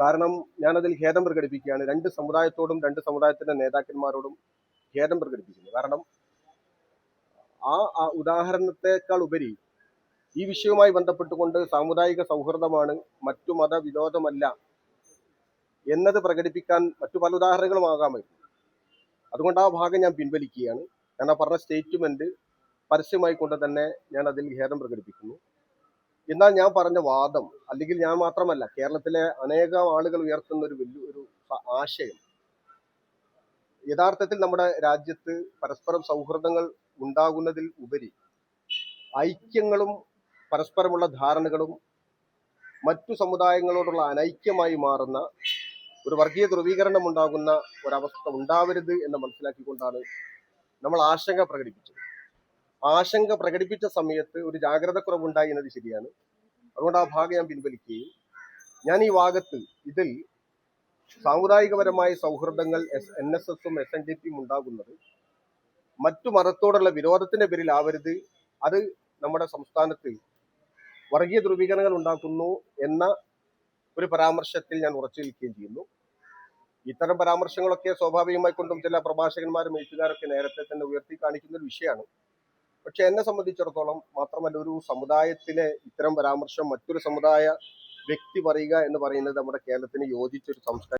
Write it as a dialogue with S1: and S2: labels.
S1: കാരണം ഞാനതിൽ ഖേദം പ്രകടിപ്പിക്കുകയാണ്. രണ്ട് സമുദായത്തോടും രണ്ട് സമുദായത്തിന്റെ നേതാക്കന്മാരോടും ഖേദം പ്രകടിപ്പിക്കുന്നു. കാരണം ആ ഉദാഹരണത്തെക്കാൾ ഉപരി ഈ വിഷയവുമായി ബന്ധപ്പെട്ടുകൊണ്ട് സാമുദായിക സൗഹൃദമാണ് മറ്റു മതവിരോധമല്ല എന്നത് പ്രകടിപ്പിക്കാൻ മറ്റു പല ഉദാഹരണങ്ങളും ആകാമായിരുന്നു. അതുകൊണ്ട് ആ ഭാഗം ഞാൻ പിൻവലിക്കുകയാണ്. ഞാൻ ആ പറഞ്ഞ സ്റ്റേറ്റ്മെന്റ് പരസ്യമായി കൊണ്ട് തന്നെ ഞാൻ അതിൽ ഖേദം പ്രകടിപ്പിക്കുന്നു. എന്നാൽ ഞാൻ പറഞ്ഞ വാദം അല്ലെങ്കിൽ ഞാൻ മാത്രമല്ല കേരളത്തിലെ അനേകം ആളുകൾ ഉയർത്തുന്ന ഒരു വലിയ ഒരു ആശയം. യഥാർത്ഥത്തിൽ നമ്മുടെ രാജ്യത്ത് പരസ്പരം സൗഹൃദങ്ങൾ ഉണ്ടാകുന്നതിൽ ഉപരി ഐക്യങ്ങളും പരസ്പരമുള്ള ധാരണകളും മറ്റു സമുദായങ്ങളോടുള്ള അനൈക്യമായി മാറുന്ന ഒരു വർഗീയ ധ്രുവീകരണം ഉണ്ടാകുന്ന ഒരവസ്ഥ ഉണ്ടാവരുത് എന്ന് മനസ്സിലാക്കിക്കൊണ്ടാണ് നമ്മൾ ആശങ്ക പ്രകടിപ്പിച്ചത്. ആശങ്ക പ്രകടിപ്പിച്ച സമയത്ത് ഒരു ജാഗ്രത കുറവുണ്ടായി എന്നത് ശരിയാണ്. അതുകൊണ്ട് ആ ഭാഗം ഞാൻ പിൻവലിക്കുകയും ഞാൻ ഈ ഭാഗത്ത് ഇതിൽ സാമുദായികപരമായ സൗഹൃദങ്ങൾ എസ് എൻ എസ് എസും എസ് എൻ ഡി പിയും ഉണ്ടാകുന്നത് മറ്റു മതത്തോടുള്ള വിരോധത്തിന്റെ പേരിൽ ആവരുത് അത് നമ്മുടെ സംസ്ഥാനത്ത് വർഗീയ ധ്രുവീകരണങ്ങൾ ഉണ്ടാക്കുന്നു എന്ന ഒരു പരാമർശത്തിൽ ഞാൻ ഉറച്ചു നിൽക്കുകയും ചെയ്യുന്നു. ഇത്തരം പരാമർശങ്ങളൊക്കെ സ്വാഭാവികമായി കൊണ്ടും ചില പ്രഭാഷകന്മാരും എഴുത്തുകാരൊക്കെ നേരത്തെ തന്നെ ഉയർത്തി കാണിക്കുന്ന ഒരു വിഷയമാണ്. പക്ഷെ എന്നെ സംബന്ധിച്ചിടത്തോളം മാത്രമല്ല ഒരു സമുദായത്തിലെ ഇത്തരം പരാമർശം മറ്റൊരു സമുദായ വ്യക്തി പറയുക എന്ന് പറയുന്നത് നമ്മുടെ കേരളത്തിന് യോജിച്ചൊരു സംസ്കാരം